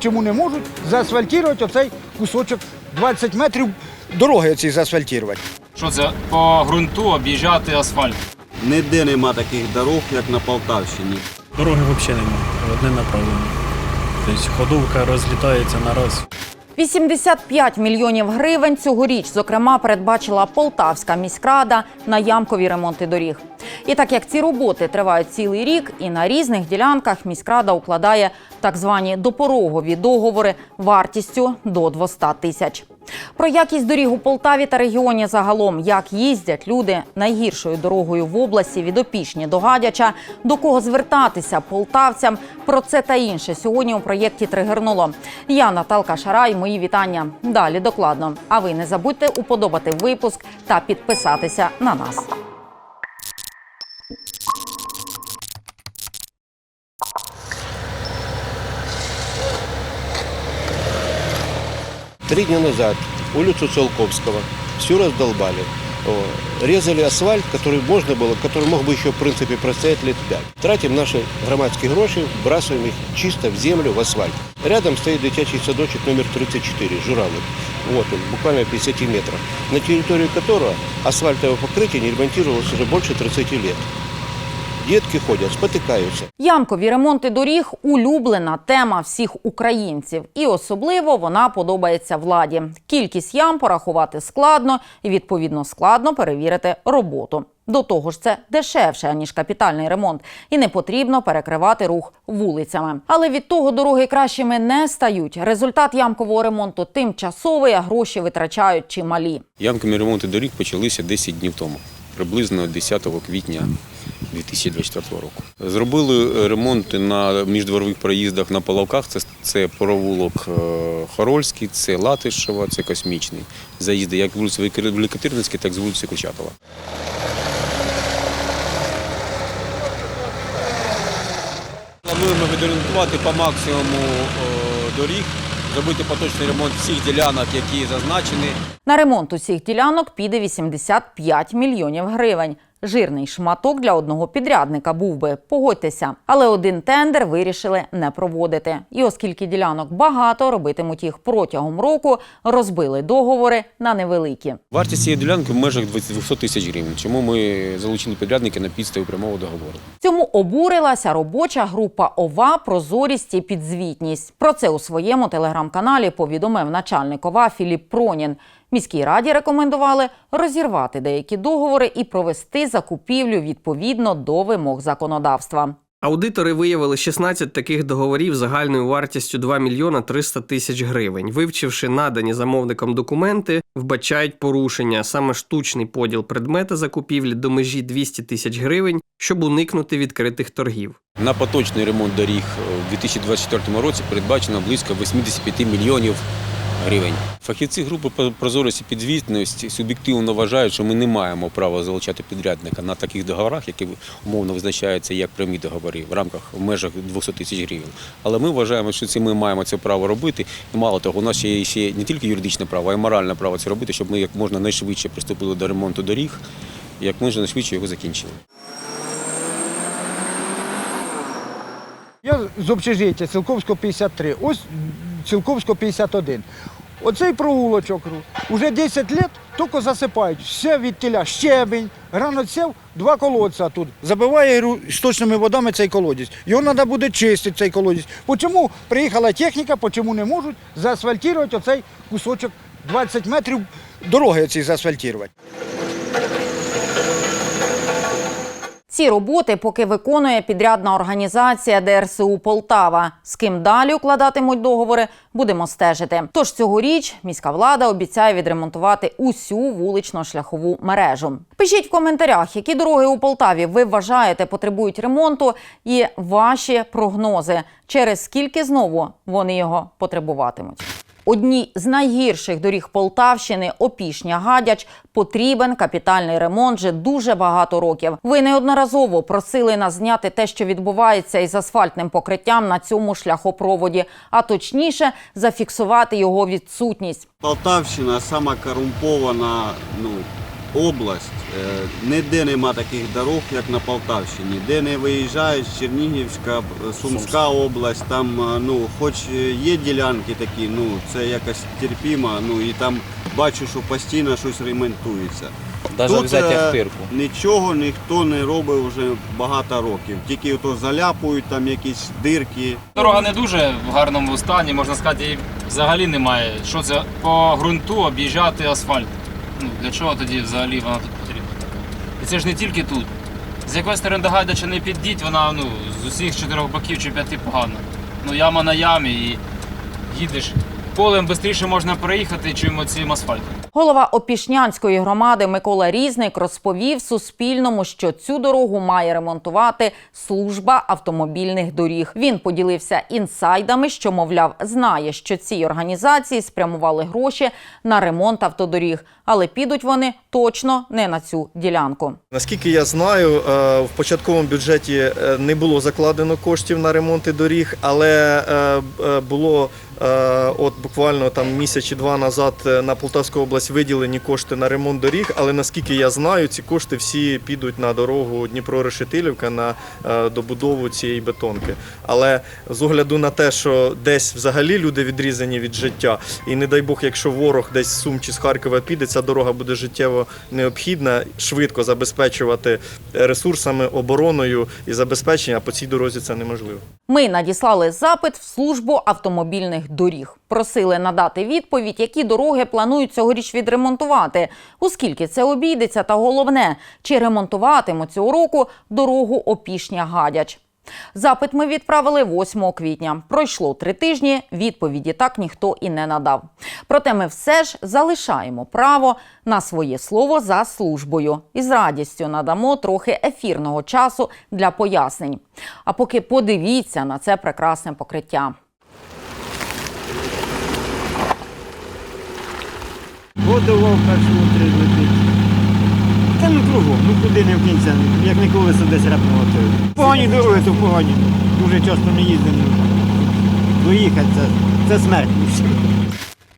Чому не можуть заасфальтувати оцей кусочок 20 метрів дороги оцій заасфальтувати? Що це по ґрунту об'їжджати асфальт? Ніде нема таких дорог, як на Полтавщині. Дороги взагалі немає, одне направлення. Тобто ходовка розлітається на раз. 85 мільйонів гривень цьогоріч, зокрема, передбачила Полтавська міськрада на ямкові ремонти доріг. І так як ці роботи тривають цілий рік, і на різних ділянках міськрада укладає так звані допорогові договори вартістю до 200 тисяч. Про якість доріг у Полтаві та регіоні загалом, як їздять люди найгіршою дорогою в області від Опішні до Гадяча, до кого звертатися полтавцям. Про це та інше сьогодні у проєкті Тригернуло. Я Наталка Шарай. Мої вітання. Далі докладно. А ви не забудьте уподобати випуск та підписатися на нас. Три дня назад улицу Циолковского всю раздолбали. Резали асфальт, который можно было, который мог бы еще, в принципе, простоять лет пять. Тратим наши громадские гроши, вбрасываем их чисто в землю, в асфальт. Рядом стоит дитячий садочек номер 34, Журавль. Вот он, буквально в 50 метрах, на территории которого асфальтовое покрытие не ремонтировалось уже больше 30 лет. Детки ходят, спотыкаются. Ямкові ремонти доріг улюблена тема всіх українців, і особливо вона подобається владі. Кількість ям порахувати складно і відповідно складно перевірити роботу. До того ж, це дешевше ніж капітальний ремонт, і не потрібно перекривати рух вулицями. Але від того дороги кращими не стають. Результат ямкового ремонту тимчасовий, а гроші витрачають чималі. Ямкові ремонти доріг почалися 10 днів тому, приблизно 10 квітня 2024 року. Зробили е, ремонти на міждворових проїздах на Половках. Це, це провулок е, Хорольський, це Латишева, це Космічний. Заїзди як з вулиці Великотирницької, так і з вулиці Курчатова. Плануємо відремонтувати по максимуму е, доріг, зробити поточний ремонт всіх ділянок, які зазначені. На ремонт усіх ділянок піде 85 мільйонів гривень. Жирний шматок для одного підрядника був би, погодьтеся. Але один тендер вирішили не проводити. І оскільки ділянок багато, робитимуть їх протягом року, розбили договори на невеликі. Вартість цієї ділянки в межах 200 тисяч гривень. Чому ми залучили підрядники на підставі прямого договору? Цьому обурилася робоча група ОВА Прозорість і підзвітність. Про це у своєму телеграм-каналі повідомив начальник ОВА Філіп Пронін. Міській раді рекомендували розірвати деякі договори і провести закупівлю відповідно до вимог законодавства. Аудитори виявили 16 таких договорів загальною вартістю 2 мільйона 300 тисяч гривень. Вивчивши надані замовникам документи, вбачають порушення, саме штучний поділ предмета закупівлі до межі 200 тисяч гривень, щоб уникнути відкритих торгів. На поточний ремонт доріг у 2024 році передбачено близько 85 мільйонів гривень. Фахівці групи по прозорості підзвітності суб'єктивно вважають, що ми не маємо права залучати підрядника на таких договорах, які умовно визначаються як прямі договори в рамках в межах 200 тисяч гривень. Але ми вважаємо, що це ми маємо це право робити. І мало того, у нас ще є ще не тільки юридичне право, а й моральне право це робити, щоб ми як можна найшвидше приступили до ремонту доріг, і як можна найшвидше його закінчили. Я з общежиття Цілковського 53, ось Цілковського 51. Оцей провулочок уже 10 років тільки засипають. Все від тіля, щебень, граноцев, два колодця тут. Забиває сточними водами цей колодязь. Його треба буде чистити, цей колодязь. Чому приїхала техніка, чому не можуть заасфальтувати оцей кусочок 20 метрів дороги оцій заасфальтувати. Ці роботи поки виконує підрядна організація ДРСУ Полтава. З ким далі укладатимуть договори, будемо стежити. Тож цьогоріч міська влада обіцяє відремонтувати усю вулично-шляхову мережу. Пишіть в коментарях, які дороги у Полтаві ви вважаєте потребують ремонту, і ваші прогнози, через скільки знову вони його потребуватимуть. Одній з найгірших доріг Полтавщини Опішня Гадяч потрібен капітальний ремонт вже дуже багато років. Ви неодноразово просили нас зняти те, що відбувається із асфальтним покриттям на цьому шляхопроводі, а точніше зафіксувати його відсутність. Полтавщина сама корумпована ну, область, е, ніде нема таких дорог, як на Полтавщині. Де не виїжджаєш, Чернігівська, Сумська область, там е, ну, хоч є ділянки такі, ну це якось терпімо, ну і там бачу, що постійно щось ремонтується. Даже Тут, взяти е, Ахтирку. Нічого ніхто не робить вже багато років. Тільки ото заляпують там якісь дирки. Дорога не дуже в гарному стані, можна сказати, її взагалі немає. Що це по ґрунту об'їжджати асфальт? Ну, для чого тоді взагалі вона тут потрібна? І це ж не тільки тут. З якоїсь сторони до Гайдача не піддіть, вона ну, з усіх чотирьох боків чи п'яти погана. Ну яма на ямі і їдеш. Полем швидше можна проїхати, чим цим асфальтом. Голова Опішнянської громади Микола Різник розповів Суспільному, що цю дорогу має ремонтувати служба автомобільних доріг. Він поділився інсайдами, що мовляв, знає, що ці організації спрямували гроші на ремонт автодоріг, але підуть вони точно не на цю ділянку. Наскільки я знаю, е, в початковому бюджеті е, не було закладено коштів на ремонти доріг, але е, було от буквально там місяць два назад е, на Полтавську область виділені кошти на ремонт доріг. Але наскільки я знаю, ці кошти всі підуть на дорогу Дніпро-Решетилівка на е, добудову цієї бетонки. Але з огляду на те, що десь взагалі люди відрізані від життя, і не дай Бог, якщо ворог десь з Сум чи з Харкова піде, ця дорога буде життєво необхідна швидко забезпечувати ресурсами, обороною і забезпечення. По цій дорозі це неможливо. Ми надіслали запит в службу автомобільних доріг. Просили надати відповідь, які дороги планують цьогоріч відремонтувати, оскільки це обійдеться, та головне, чи ремонтуватимуть цього року дорогу Опішня-Гадяч. Запит ми відправили 8 квітня. Пройшло три тижні. Відповіді так ніхто і не надав. Проте ми все ж залишаємо право на своє слово за службою і з радістю надамо трохи ефірного часу для пояснень. А поки подивіться на це прекрасне покриття. Водововка три летить. Та ну кругом, ну куди не в кінця, як не колесо десь репнуло. то. Погані дороги, то погані. Дуже часто не їздимо. Доїхати це, це смерть.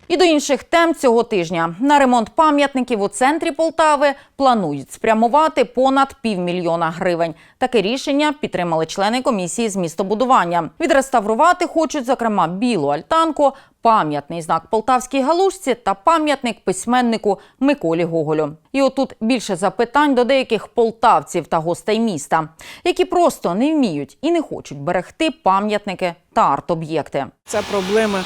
І до інших тем цього тижня на ремонт пам'ятників у центрі Полтави планують спрямувати понад півмільйона гривень. Таке рішення підтримали члени комісії з містобудування. Відреставрувати хочуть, зокрема, білу альтанку, пам'ятний знак полтавській галушці та пам'ятник письменнику Миколі Гоголю. І отут більше запитань до деяких полтавців та гостей міста, які просто не вміють і не хочуть берегти пам'ятники та арт-об'єкти. Ця проблема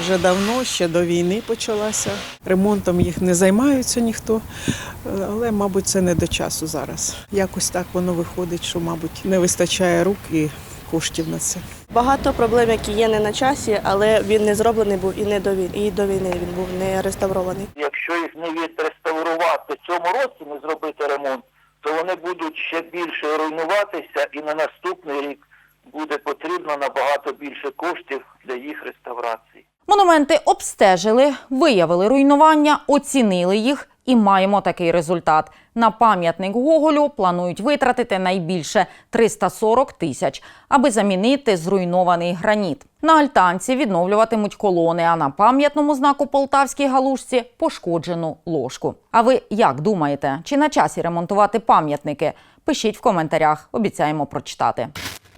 вже давно, ще до війни почалася. Ремонтом їх не займаються ніхто, е, але, мабуть, це не до часу зараз. Якось так воно виходить, що, мабуть, не вистачає рук і коштів на це. Багато проблем, які є не на часі, але він не зроблений був і не до війни, і до війни він був не реставрований. Якщо їх не відреставрувати в цьому році, не зробити ремонт, то вони будуть ще більше руйнуватися, і на наступний рік буде потрібно набагато більше коштів для їх реставрації. Монументи обстежили, виявили руйнування, оцінили їх і маємо такий результат. На пам'ятник Гоголю планують витратити найбільше 340 тисяч, аби замінити зруйнований граніт. На альтанці відновлюватимуть колони, а на пам'ятному знаку Полтавській галушці пошкоджену ложку. А ви як думаєте, чи на часі ремонтувати пам'ятники? Пишіть в коментарях, обіцяємо прочитати.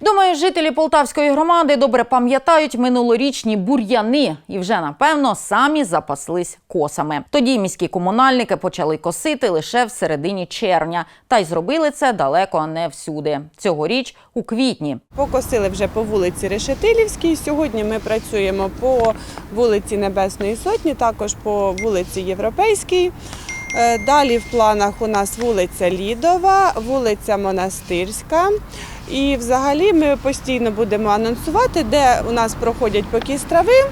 Думаю, жителі Полтавської громади добре пам'ятають минулорічні бур'яни і вже напевно самі запаслись косами. Тоді міські комунальники почали косити лише в середині червня, та й зробили це далеко не всюди. Цьогоріч у квітні. Покосили вже по вулиці Решетилівській. Сьогодні ми працюємо по вулиці Небесної Сотні, також по вулиці Європейській. Е, Далі в планах у нас вулиця Лідова, вулиця Монастирська. І взагалі ми постійно будемо анонсувати, де у нас проходять покіс трави.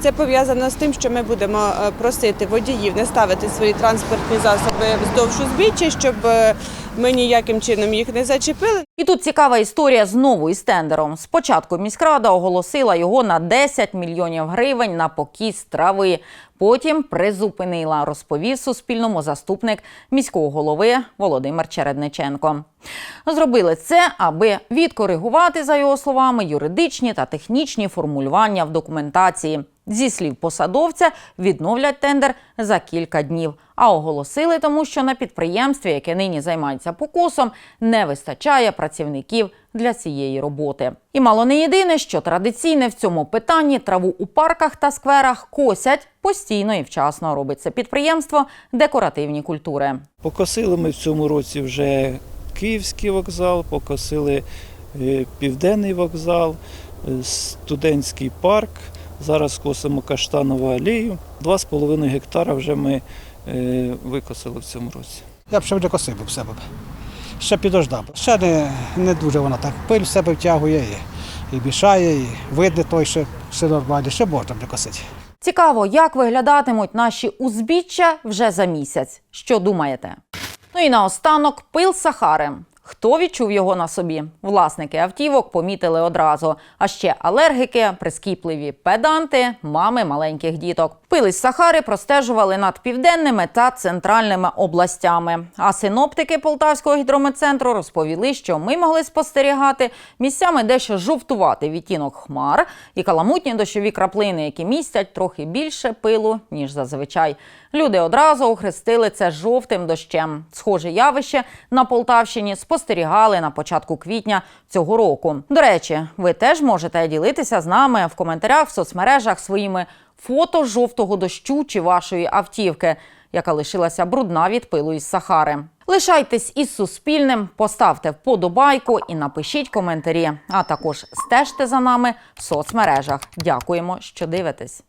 Це пов'язано з тим, що ми будемо е, просити водіїв не ставити свої транспортні засоби вздовж узбіччя, щоб е, ми ніяким чином їх не зачепили. І тут цікава історія знову із тендером. Спочатку міськрада оголосила його на 10 мільйонів гривень на покіс трави. Потім призупинила, розповів Суспільному заступник міського голови Володимир Чередниченко. Зробили це, аби відкоригувати, за його словами, юридичні та технічні формулювання в документації. Зі слів посадовця, відновлять тендер за кілька днів. А оголосили тому, що на підприємстві, яке нині займається покосом, не вистачає працівників для цієї роботи. І мало не єдине, що традиційне в цьому питанні траву у парках та скверах косять постійно і вчасно робить це підприємство декоративні культури. Покосили ми в цьому році вже Київський вокзал, покосили е, Південний вокзал, е, студентський парк. Зараз косимо Каштанову алею. Два з половиною гектара вже ми викосили в цьому році. Я б ще вже косив в себе. б. Ще підождав. Ще не, не дуже вона так пиль в себе втягує і, і бішає, і видно той, що все нормально, ще можна буде косити. Цікаво, як виглядатимуть наші узбіччя вже за місяць. Що думаєте? Ну і наостанок пил Сахари. Хто відчув його на собі? Власники автівок помітили одразу. А ще алергіки, прискіпливі педанти, мами маленьких діток. Пили з Сахари простежували над південними та центральними областями. А синоптики Полтавського гідрометцентру розповіли, що ми могли спостерігати місцями дещо жовтувати відтінок хмар і каламутні дощові краплини, які містять трохи більше пилу ніж зазвичай. Люди одразу охрестили це жовтим дощем. Схоже явище на Полтавщині спостерігали на початку квітня цього року. До речі, ви теж можете ділитися з нами в коментарях в соцмережах своїми фото жовтого дощу чи вашої автівки, яка лишилася брудна від пилу із Сахари. Лишайтесь із Суспільним, поставте вподобайку і напишіть коментарі. А також стежте за нами в соцмережах. Дякуємо, що дивитесь.